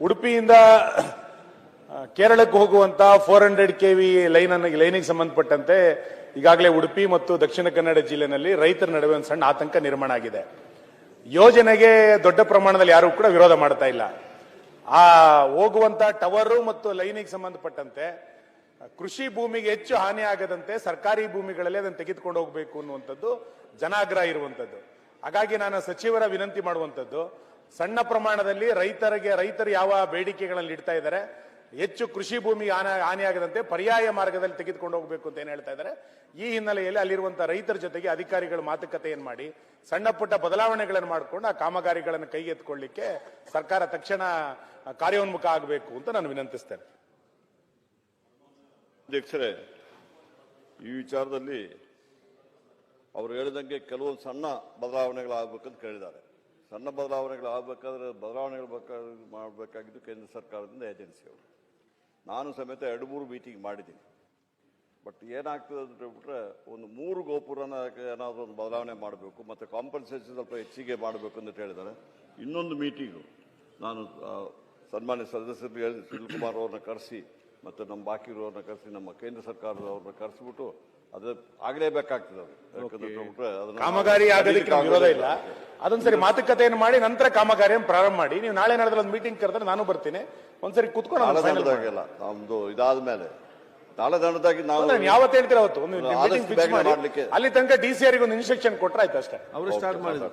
ಉಡುಪಿಯಿಂದ ಕೇರಳಕ್ಕೆ ಹೋಗುವಂತ four hundred K V line ಅನ್ನು ಲೈನಿಗೆ ಸಂಬಂಧಪಟ್ಟಂತೆ ಈಗಾಗಲೇ ಉಡುಪಿ ಮತ್ತು ದಕ್ಷಿಣ ಕನ್ನಡ ಜಿಲ್ಲೆನಲ್ಲಿ ರೈತರ ನಡುವೆ ಒಂದು ಸಣ್ಣ ಆತಂಕ ನಿರ್ಮಾಣ ಆಗಿದೆ. ಯೋಜನೆಗೆ ದೊಡ್ಡ ಪ್ರಮಾಣದಲ್ಲಿ ಯಾರು ಕೂಡ ವಿರೋಧ ಮಾಡ್ತಾ ಇಲ್ಲ. ಆ, ಹೋಗುವಂತ ಟವರು ಮತ್ತು ಲೈನಿಗೆ ಸಂಬಂಧಪಟ್ಟಂತೆ ಕೃಷಿ ಭೂಮಿಗೆ ಹೆಚ್ಚು ಹಾನಿ ಆಗದಂತೆ ಸರ್ಕಾರಿ ಭೂಮಿಗಳಲ್ಲಿ ಅದನ್ನು ತೆಗೆದುಕೊಂಡು ಹೋಗಬೇಕು ಅನ್ನುವಂಥದ್ದು ಜನಾಗ್ರಹ ಇರುವಂತದ್ದು ಹಾಗಾಗಿ ನಾನು ಸಚಿವರ ವಿನಂತಿ ಮಾಡುವಂತದ್ದು ಸಣ್ಣ ಪ್ರಮಾಣದಲ್ಲಿ ರೈತರಿಗೆ, ರೈತರು ಯಾವ ಬೇಡಿಕೆಗಳಲ್ಲಿ ಇಡ್ತಾ ಇದ್ದಾರೆ, ಹೆಚ್ಚು ಕೃಷಿ ಭೂಮಿ ಹಾನಿ, ಹಾನಿಯಾಗದಂತೆ ಪರ್ಯಾಯ ಮಾರ್ಗದಲ್ಲಿ ತೆಗೆದುಕೊಂಡು ಹೋಗಬೇಕು ಅಂತ ಏನು ಹೇಳ್ತಾ ಇದ್ದಾರೆ. ಈ ಹಿನ್ನೆಲೆಯಲ್ಲಿ ಅಲ್ಲಿರುವಂತಹ ರೈತರ ಜೊತೆಗೆ ಅಧಿಕಾರಿಗಳು ಮಾತುಕತೆಯನ್ನು ಮಾಡಿ, ಸಣ್ಣ ಪುಟ್ಟ ಬದಲಾವಣೆಗಳನ್ನು ಮಾಡಿಕೊಂಡು ಆ ಕಾಮಗಾರಿಗಳನ್ನು ಕೈಗೆತ್ತಿಕೊಳ್ಳಿಕ್ಕೆ ಸರ್ಕಾರ ತಕ್ಷಣ ಕಾರ್ಯೋನ್ಮುಖ ಆಗಬೇಕು ಅಂತ ನಾನು ವಿನಂತಿಸ್ತೇನೆ. ಅಧ್ಯಕ್ಷರೇ, ಈ ವಿಚಾರದಲ್ಲಿ ಅವರು ಹೇಳಿದಂಗೆ ಕೆಲವೊಂದು ಸಣ್ಣ ಬದಲಾವಣೆಗಳಾಗಬೇಕಂತ ಕೇಳಿದ್ದಾರೆ. ಸಣ್ಣ ಬದಲಾವಣೆಗಳು ಆಗಬೇಕಾದ್ರೆ ಬದಲಾವಣೆಗಳು ಬೇಕಾ- ಮಾಡಬೇಕಾಗಿದ್ದು ಕೇಂದ್ರ ಸರ್ಕಾರದಿಂದ ಏಜೆನ್ಸಿಯವರು. ನಾನು ಸಮೇತ ಎರಡು ಮೂರು ಮೀಟಿಂಗ್ ಮಾಡಿದ್ದೀನಿ. ಬಟ್ ಏನಾಗ್ತದೆ ಅಂತ ಹೇಳ್ಬಿಟ್ರೆ ಒಂದು ಮೂರು ಗೋಪುರನ ಏನಾದರೂ ಒಂದು ಬದಲಾವಣೆ ಮಾಡಬೇಕು ಮತ್ತು ಕಾಂಪನ್ಸೇಷನ್ ಸ್ವಲ್ಪ ಹೆಚ್ಚಿಗೆ ಮಾಡಬೇಕು ಅಂತ ಹೇಳಿದ್ದಾರೆ. ಇನ್ನೊಂದು ಮೀಟಿಂಗು ನಾನು ಸನ್ಮಾನ್ಯ ಸದಸ್ಯರು ಸುನಿಲ್ ಕುಮಾರ್ ಅವ್ರನ್ನ ಕರೆಸಿ ಮತ್ತು ನಮ್ಮ ಬಾಕಿ ಇರೋರನ್ನ ಕರೆಸಿ ನಮ್ಮ ಕೇಂದ್ರ ಸರ್ಕಾರದವ್ರನ್ನ ಕರೆಸಿಬಿಟ್ಟು ಅದು ಆಗಲೇಬೇಕಾಗ್ತದೆ ಅದು. ಯಾಕಂದ್ರೆ ಅದನ್ನ ಕಾಮಗಾರಿ ಆಗಲಿಕ್ಕೆ ಆಗೋದಕ್ಕೆ ವಿರೋಧ ಇಲ್ಲ. ಅದೊಂದ್ ಸರಿ ಮಾತುಕತೆಯನ್ನು ಮಾಡಿ ನಂತರ ಕಾಮಗಾರಿಯನ್ನು ಪ್ರಾರಂಭ ಮಾಡಿ. ನೀವು ನಾಳೆ ನಡೆದ್ರೆ ಒಂದು ಮೀಟಿಂಗ್ ಕರೆದ್ರೆ ನಾನು ಬರ್ತೀನಿ. ಒಂದ್ಸರಿ ಕುತ್ಕೊಂಡು ನಮ್ದು ಇದಾದ ಮೇಲೆ ತಾಳದಂಡದಾಗಿ ನಾವು ಯಾವತ್ತು ಹೇಳ್ತೀರಾ ಅವತ್ತು? ಒಂದು ಅಲ್ಲಿ ತನಕ ಡಿ ಸಿ ಒಂದು ಇನ್ಸ್ಟ್ರಕ್ಷನ್ ಕೊಟ್ರೆ ಆಯ್ತು ಅಷ್ಟೇ. ಅವರು ಸ್ಟಾರ್ಟ್ ಮಾಡಿದ್ರು.